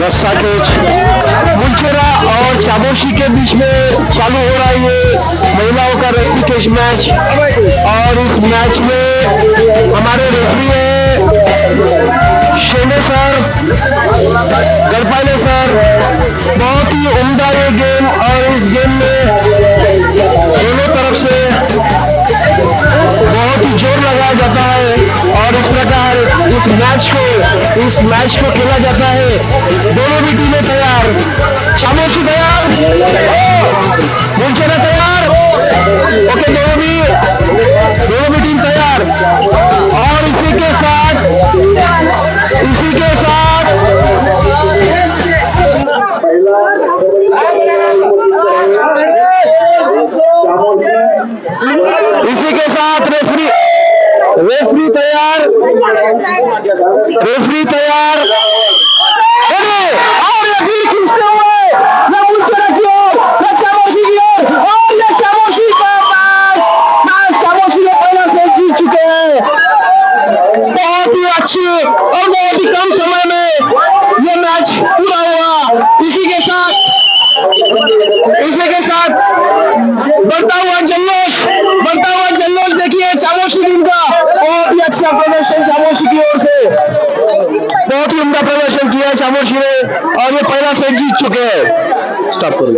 रस्सा कैच, मुंचेरा और चामोशी के बीच में चालू हो रहा है ये महिलाओं का रस्सी कैच मैच और इस मैच में हमारे रेफरी है मैच को, इस मैच को खेला जाता है। दोनों भी टीमें तैयार। चामोशी तैयार। मुंचेरा तैयार। ओके, दोनों भी। दोनों भी टीम तैयार। और इसी के साथ, इसी के साथ। इसी के साथ रेफरी रेफरी तैयार। रेफरी तैयार अरे, और ये दिल खींचते हुए ये मुंचेरा की ओर ये चामोशी की ओर और ये चामोशी का मैच मैच चामोशी ने पहला से जीत चुके हैं बहुत ही अच्छी और बहुत ही कम समय में ये मैच पूरा हुआ इसी के साथ इसी के साथ बढ़ता हुआ जल्लोश बढ़ता हुआ जल्लोश देखिए चामोशी टीम का बहुत ही अच्छा प्रदर्शन चामोशी की ओर से बहुत ही उम्दा प्रदर्शन किया है चामोशी ने और ये पहला सेट जीत चुके हैं। स्टॉप करो।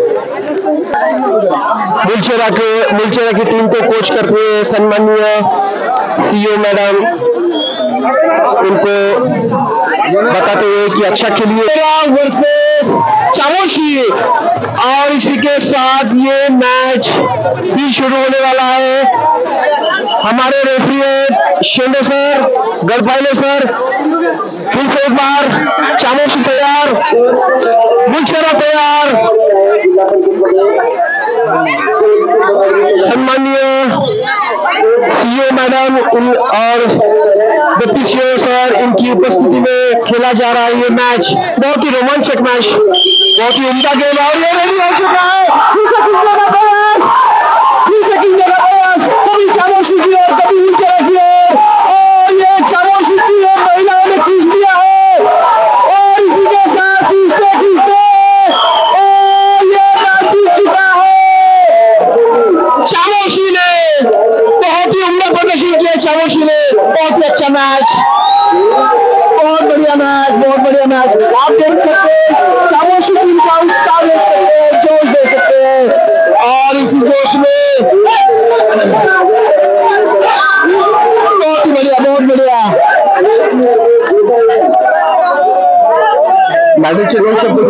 मुलचेरा के, मुलचेरा की टीम को कोच करते हुए सम्मानीय सीईओ मैडम, उनको बताते हुए कि अच्छा खेलिए। वर्सेस चामोशी और इसी के साथ ये मैच फिर शुरू होने वाला है। हमारे रेफरी है शेंडे सर गढ़पाइले सर फिर से एक बार चामोशी तैयार मुलचेरा तैयार सम्मानीय सीईओ मैडम और डिप्टी सीओ सर इनकी उपस्थिति में खेला जा रहा है ये मैच बहुत ही रोमांचक मैच बहुत ही उम्दा है और ये रेडी हो चुका है फिर से खींचने का प्रयास फिर से खींचने का प्रयास कभी चामोशी की ओर कभी उल्चरा की ओर और ये चामोशी की ओर महिलाओं ने खींच दिया है और इसी के साथ खींचते खींचते और ये मैच जीत चुका है चामोशी ने बहुत ही उम्दा प्रदर्शन किया चामोशी ने बहुत ही अच्छा मैच बहुत बढ़िया मैच बहुत बढ़िया मैच आप देख सकते हैं मॅडमचे दोन शब्द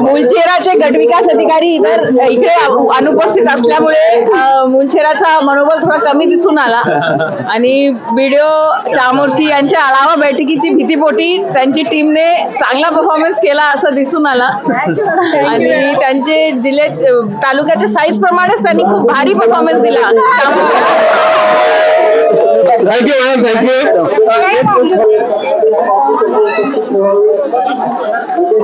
मुलचेराचे गटविकास अधिकारी इतर इकडे अनुपस्थित असल्यामुळे अ, मुलचेराचा मनोबल थोडा कमी दिसून आला. आणि व्हिडिओ चामोर्शी यांच्या आढावा बैठकीची भीतीपोटी त्यांची टीमने चांगला परफॉर्मन्स केला असं दिसून आला. आणि त्यांचे जिल्हे तालुक्याच्या साईज प्रमाणेच त्यांनी खूप भारी परफॉर्मन्स दिला. Thank you madam thank you